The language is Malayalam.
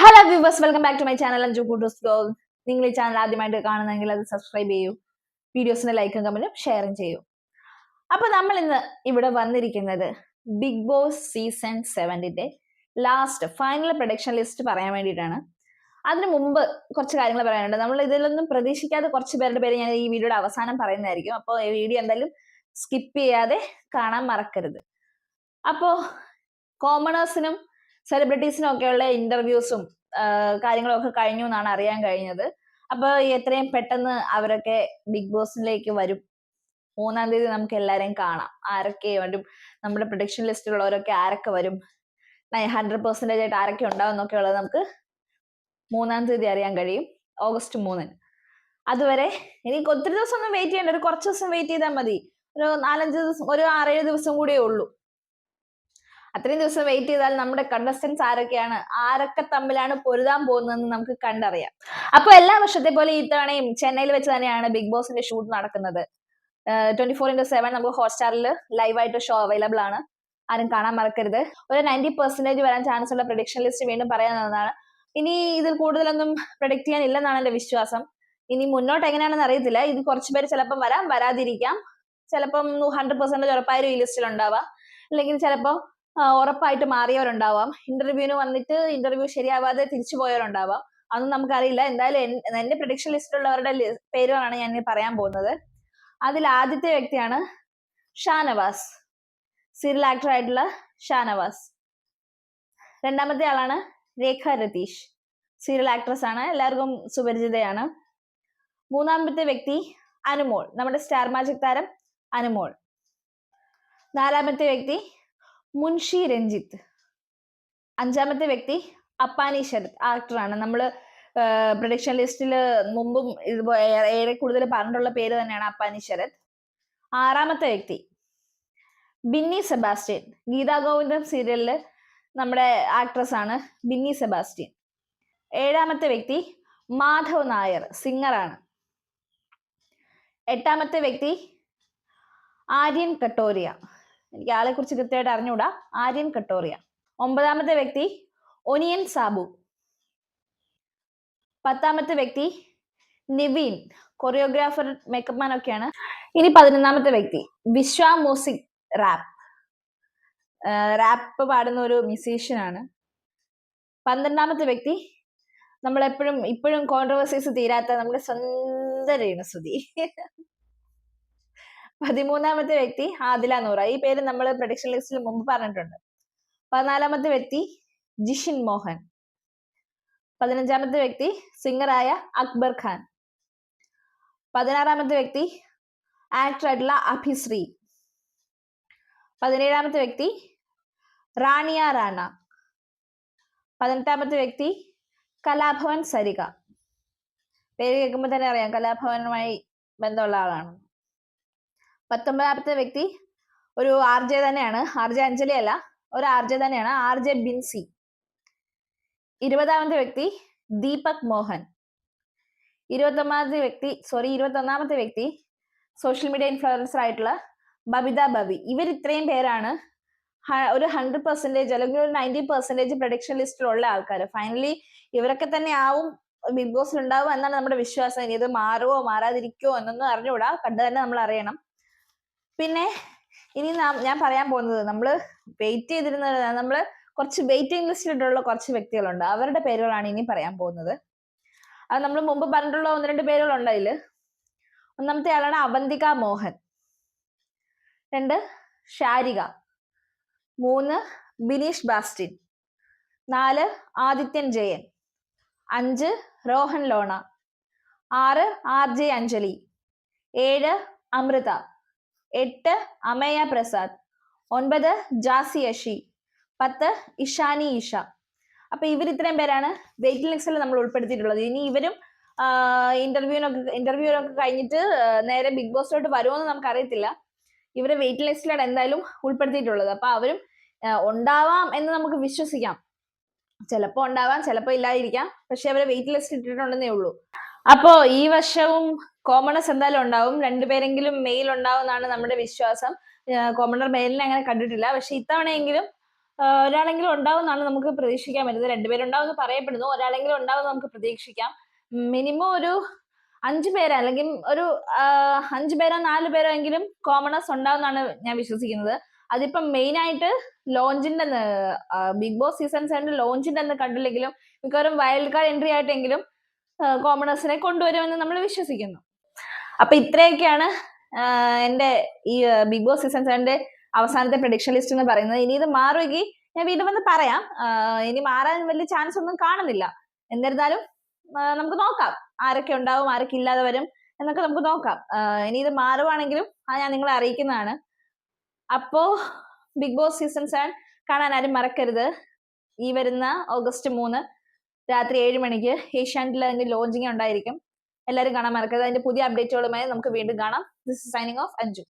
Hello viewers welcome back to my channel അഞ്ചു കൂട്ടൂസ് ഗോൾ നിങ്ങൾ ഈ ചാനൽ ആദ്യമായിട്ട് കാണുന്നെങ്കിൽ അത് സബ്സ്ക്രൈബ് ചെയ്യൂ വീഡിയോസിന് ലൈക്കും കമന്റും ഷെയറും ചെയ്യൂ. അപ്പൊ നമ്മൾ ഇന്ന് ഇവിടെ വന്നിരിക്കുന്നത് ബിഗ് ബോസ് സീസൺ സെവന്റിന്റെ ലാസ്റ്റ് ഫൈനൽ പ്രൊഡക്ഷൻ ലിസ്റ്റ് പറയാൻ വേണ്ടിയിട്ടാണ്. അതിനു മുമ്പ് കുറച്ച് കാര്യങ്ങൾ പറയാനുണ്ട്. നമ്മൾ ഇതിലൊന്നും പ്രതീക്ഷിക്കാതെ കുറച്ച് പേരുടെ പേര് ഞാൻ ഈ വീഡിയോയുടെ അവസാനം പറയുന്നതായിരിക്കും. അപ്പോൾ ഈ വീഡിയോ എന്തായാലും സ്കിപ്പ് ചെയ്യാതെ കാണാൻ മറക്കരുത്. അപ്പോൾ കോമണേഴ്സിനും സെലിബ്രിറ്റീസിനും ഒക്കെയുള്ള ഇന്റർവ്യൂസും കാര്യങ്ങളൊക്കെ കഴിഞ്ഞു എന്നാണ് അറിയാൻ കഴിഞ്ഞത്. അപ്പൊ എത്രയും പെട്ടെന്ന് അവരൊക്കെ ബിഗ് ബോസിലേക്ക് വരും. മൂന്നാം തീയതി നമുക്ക് എല്ലാരെയും കാണാം. ആരൊക്കെ വരും നമ്മുടെ പ്രൊഡിക്ഷൻ ലിസ്റ്റിലുള്ളവരൊക്കെ ആരൊക്കെ വരും? ഹൺഡ്രഡ് പെർസെന്റേജ് ആയിട്ട് ആരൊക്കെ ഉണ്ടാവും എന്നൊക്കെ ഉള്ളത് നമുക്ക് മൂന്നാം തീയതി അറിയാൻ കഴിയും. ഓഗസ്റ്റ് മൂന്നിന്. അതുവരെ എനിക്ക് ഒത്തിരി ദിവസം ഒന്നും വെയിറ്റ് ചെയ്യേണ്ട. ഒരു കുറച്ച് ദിവസം വെയിറ്റ് ചെയ്താൽ മതി. ഒരു നാലഞ്ച് ദിവസം ഒരു ആറേഴ് ദിവസം കൂടിയേ ഉള്ളൂ. അത്രയും ദിവസം വെയിറ്റ് ചെയ്താൽ നമ്മുടെ കണ്ടസ്റ്റൻസ് ആരൊക്കെയാണ്? ആരൊക്കെ തമ്മിലാണ് പൊരുതാൻ പോകുന്നതെന്ന് നമുക്ക് കണ്ടറിയാം. അപ്പൊ എല്ലാ വർഷത്തെ പോലെ ഇത്തവണയും ചെന്നൈയിൽ വെച്ച് തന്നെയാണ് ബിഗ് ബോസിന്റെ ഷൂട്ട് നടക്കുന്നത്. ട്വന്റി ഫോർ ഇന്റു സെവൻ നമുക്ക് ഹോട്ട്സ്റ്റാറിൽ ലൈവായിട്ട് ഷോ അവൈലബിൾ ആണ്. ആരും കാണാൻ മറക്കരുത്. ഒരു നയന്റി പെർസെന്റേജ് വരാൻ ചാൻസ് ഉള്ള പ്രൊഡിക്ഷൻ ലിസ്റ്റ് വീണ്ടും പറയാനുള്ളതാണ് ഇനി ഇതിൽ കൂടുതലൊന്നും പ്രൊഡിക്ട് ചെയ്യാൻ ഇല്ലെന്നാണ് എന്റെ വിശ്വാസം. ഇനി മുന്നോട്ട് എങ്ങനെയാണെന്ന് അറിയത്തില്ല. ഇത് കുറച്ച് പേര് ചിലപ്പം വരാം വരാതിരിക്കാം. ചിലപ്പം ഹൺഡ്രഡ് പെർസെന്റേജ് ഉറപ്പായാലും ഈ ലിസ്റ്റിൽ ഉണ്ടാവാം. അല്ലെങ്കിൽ ചിലപ്പോൾ ഉറപ്പായിട്ട് മാറിയവരുണ്ടാവാം. ഇന്റർവ്യൂവിന് വന്നിട്ട് ഇന്റർവ്യൂ ശരിയാവാതെ തിരിച്ചു പോയവരുണ്ടാവാം. അതൊന്നും നമുക്കറിയില്ല. എന്തായാലും എന്റെ പ്രൊഡിക്ഷൻ ലിസ്റ്റിലുള്ളവരുടെ പേരുകളാണ് ഞാൻ പറയാൻ പോകുന്നത്. അതിൽ ആദ്യത്തെ വ്യക്തിയാണ് ഷാനവാസ്. സീരിയൽ ആക്ടർ ആയിട്ടുള്ള ഷാനവാസ്. രണ്ടാമത്തെ ആളാണ് രേഖ രതീഷ്. സീരിയൽ ആക്ട്രസ് ആണ്. എല്ലാവർക്കും സുപരിചിതയാണ്. മൂന്നാമത്തെ വ്യക്തി അനുമോൾ. നമ്മുടെ സ്റ്റാർ മാജിക് താരം അനുമോൾ. നാലാമത്തെ വ്യക്തി മുൻഷി രഞ്ജിത്ത്. അഞ്ചാമത്തെ വ്യക്തി അപ്പാനി ശരത് ആക്ടറാണ് നമ്മൾ പ്രൊഡക്ഷൻ ലിസ്റ്റിൽ മുമ്പും ഇതുപോലെ ഏറെ കൂടുതൽ പറഞ്ഞിട്ടുള്ള പേര് തന്നെയാണ് അപ്പാനി ശരത്. ആറാമത്തെ വ്യക്തി ബിന്നി സെബാസ്റ്റ്യൻ. ഗീതാ ഗോവിന്ദം സീരിയലിൽ നമ്മുടെ ആക്ട്രസ് ആണ് ബിന്നി സെബാസ്റ്റ്യൻ. ഏഴാമത്തെ വ്യക്തി മാധവ് നായർ സിംഗറാണ് എട്ടാമത്തെ വ്യക്തി ആര്യൻ കട്ടോരിയ. എനിക്ക് ആളെ കുറിച്ച് കൃത്യമായിട്ട് അറിഞ്ഞുകൂടാ ആര്യൻ കട്ടോറിയ. ഒമ്പതാമത്തെ വ്യക്തി ഒനിയൻ സാബു. പത്താമത്തെ വ്യക്തി നിവീൻ. കൊറിയോഗ്രാഫർ മേക്കപ്പ് മാൻ ഒക്കെയാണ്. ഇനി പതിനൊന്നാമത്തെ വ്യക്തി വിശ്വ മ്യൂസിക് റാപ്പ്. റാപ്പ് പാടുന്ന ഒരു മ്യൂസീഷ്യൻ ആണ്. പന്ത്രണ്ടാമത്തെ വ്യക്തി നമ്മളെപ്പോഴും ഇപ്പോഴും കോൺട്രവേഴ്സീസ് തീരാത്ത നമ്മുടെ സ്വന്തം രേണുസുതി. പതിമൂന്നാമത്തെ വ്യക്തി ആദില നൂറ. ഈ പേര് നമ്മൾ പ്രൊഡിക്ഷൻ ലിസ്റ്റിൽ മുമ്പ് പറഞ്ഞിട്ടുണ്ട്. പതിനാലാമത്തെ വ്യക്തി ജിഷിൻ മോഹൻ. പതിനഞ്ചാമത്തെ വ്യക്തി സിംഗറായ അക്ബർ ഖാൻ. പതിനാറാമത്തെ വ്യക്തി ആക്ടർ ആയിട്ടുള്ള അഭിശ്രീ പതിനേഴാമത്തെ വ്യക്തി റാണിയ റാണ. പതിനെട്ടാമത്തെ വ്യക്തി കലാഭവൻ സരിക പേര് കേൾക്കുമ്പോൾ തന്നെ അറിയാം കലാഭവനുമായി ബന്ധമുള്ള ആളാണ് പത്തൊമ്പതാമത്തെ വ്യക്തി ഒരു ആർ ജെ തന്നെയാണ്. ആർ ജെ അഞ്ജലി അല്ല ഒരു ആർ ജെ തന്നെയാണ്. R J Binsy. ഇരുപതാമത്തെ വ്യക്തി ദീപക് മോഹൻ. ഇരുപത്തൊമ്പതാമത്തെ വ്യക്തി സോറി ഇരുപത്തൊന്നാമത്തെ വ്യക്തി സോഷ്യൽ മീഡിയ ഇൻഫ്ലുവൻസർ ആയിട്ടുള്ള ബബിത ബബി ഇവർ ഇത്രയും പേരാണ് ഒരു ഹൺഡ്രഡ് പെർസെന്റേജ് അല്ലെങ്കിൽ ഒരു നയന്റി പെർസെന്റേജ് പ്രൊഡിക്ഷൻ ലിസ്റ്റിലുള്ള ആൾക്കാർ ഫൈനലി ഇവരൊക്കെ തന്നെ ആവും ബിഗ് ബോസിൽ ഉണ്ടാവും എന്നാണ് നമ്മുടെ വിശ്വാസം. ഇനി ഇത് മാറുമോ മാറാതിരിക്കുമോ എന്നൊന്നും അറിഞ്ഞുകൂടാ. കണ്ടു തന്നെ നമ്മൾ അറിയണം. പിന്നെ ഇനി ഞാൻ പറയാൻ പോകുന്നത് നമ്മൾ വെയിറ്റ് ചെയ്തിരുന്നത് നമ്മൾ കുറച്ച് വെയിറ്റിംഗ് ലിസ്റ്റിലുള്ള കുറച്ച് വ്യക്തികളുണ്ട്. അവരുടെ പേരുകളാണ് ഇനി പറയാൻ പോകുന്നത്. അത് നമ്മൾ മുമ്പ് പറഞ്ഞിട്ടുള്ള ഒന്ന് രണ്ട് പേരുകളുണ്ട് അതിൽ ഒന്നാമത്തെ ആളാണ് അവന്തിക മോഹൻ. രണ്ട് ഷാരിക മൂന്ന് ബിനീഷ് ബാസ്റ്റിൻ. നാല് ആദിത്യൻ ജയൻ. അഞ്ച് രോഹൻ ലോണ. ആറ് ആർ ജെ അഞ്ജലി. ഏഴ് അമൃത. എട്ട് അമയ പ്രസാദ് ഒൻപത് ജാസി അഷി പത്ത് ഇഷാനി ഇഷ. അപ്പൊ ഇവർ ഇത്രയും പേരാണ് വെയിറ്റിംഗ് ലിസ്റ്റിൽ നമ്മൾ ഉൾപ്പെടുത്തിയിട്ടുള്ളത്. ഇനി ഇവരും ഇന്റർവ്യൂവിനൊക്കെ ഇന്റർവ്യൂവിനൊക്കെ കഴിഞ്ഞിട്ട് നേരെ ബിഗ് ബോസിലോട്ട് വരുമോ നമുക്ക് അറിയത്തില്ല ഇവരെ വെയിറ്റ് ലിസ്റ്റിലാണ് എന്തായാലും ഉൾപ്പെടുത്തിയിട്ടുള്ളത്. അപ്പൊ അവരും ഉണ്ടാവാം എന്ന് നമുക്ക് വിശ്വസിക്കാം. ചിലപ്പോ ഉണ്ടാവാം ചിലപ്പോ ഇല്ലാതിരിക്കാം. പക്ഷെ അവരെ വെയിറ്റ് ലിസ്റ്റ് ഇട്ടിട്ടുണ്ടെന്നേ ഉള്ളൂ. അപ്പോ ഈ വർഷവും കോമണേഴ്സ് എന്തായാലും ഉണ്ടാവും. രണ്ടുപേരെങ്കിലും മെയിൽ ഉണ്ടാവും എന്നാണ് നമ്മുടെ വിശ്വാസം. കോമണർ മെയിലിനെ അങ്ങനെ കണ്ടിട്ടില്ല. പക്ഷെ ഇത്തവണയെങ്കിലും ഒരാളെങ്കിലും ഉണ്ടാവും എന്നാണ് നമുക്ക് പ്രതീക്ഷിക്കാൻ പറ്റുന്നത്. രണ്ടുപേരുണ്ടാവും എന്ന് പറയപ്പെടുന്നു. ഒരാളെങ്കിലും ഉണ്ടാവും നമുക്ക് പ്രതീക്ഷിക്കാം. മിനിമം ഒരു അഞ്ചു പേര്. അല്ലെങ്കിൽ ഒരു അഞ്ചു പേരോ നാല് പേരോ എങ്കിലും ഉണ്ടാവും എന്നാണ് ഞാൻ വിശ്വസിക്കുന്നത്. അതിപ്പം മെയിൻ ആയിട്ട് ലോഞ്ചിന്റെ ബിഗ് ബോസ് സീസൺ സെവൻ ലോഞ്ചിന്റെ അന്ന് കണ്ടില്ലെങ്കിലും മിക്കവാറും വൈൽഡ് കാർഡ് എൻട്രി ആയിട്ടെങ്കിലും കോമണേഴ്സിനെ കൊണ്ടുവരുമെന്ന് നമ്മൾ വിശ്വസിക്കുന്നു. അപ്പൊ ഇത്രയൊക്കെയാണ് എന്റെ ഈ ബിഗ് ബോസ് സീസൺ സെവന്റെ അവസാനത്തെ പ്രഡിക്ഷൻ ലിസ്റ്റ് എന്ന് പറയുന്നത്. ഇനി ഇത് മാറുമെങ്കിൽ ഞാൻ വീണ്ടും വന്ന് പറയാം. ഇനി മാറാൻ വലിയ ചാൻസ് ഒന്നും കാണുന്നില്ല. എന്നിരുന്നാലും നമുക്ക് നോക്കാം. ആരൊക്കെ ഉണ്ടാവും ആരൊക്കെ ഇല്ലാതെ വരും എന്നൊക്കെ നമുക്ക് നോക്കാം. ഇനി ഇത് മാറുവാണെങ്കിലും അത് ഞാൻ നിങ്ങളെ അറിയിക്കുന്നതാണ്. അപ്പോ ബിഗ് ബോസ് സീസൺ സെവൻ കാണാൻ ആരും മറക്കരുത്. ഈ വരുന്ന ഓഗസ്റ്റ് മൂന്ന് രാത്രി ഏഴ് മണിക്ക് ഏഷ്യാനെറ്റിൽ അതിന്റെ ലോഞ്ചിങ് ഉണ്ടായിരിക്കും. എല്ലാവരും കാണാൻ മറക്കരുത്. അതിന്റെ പുതിയ അപ്ഡേറ്റുകളുമായി നമുക്ക് വീണ്ടും കാണാം. This signing off Anju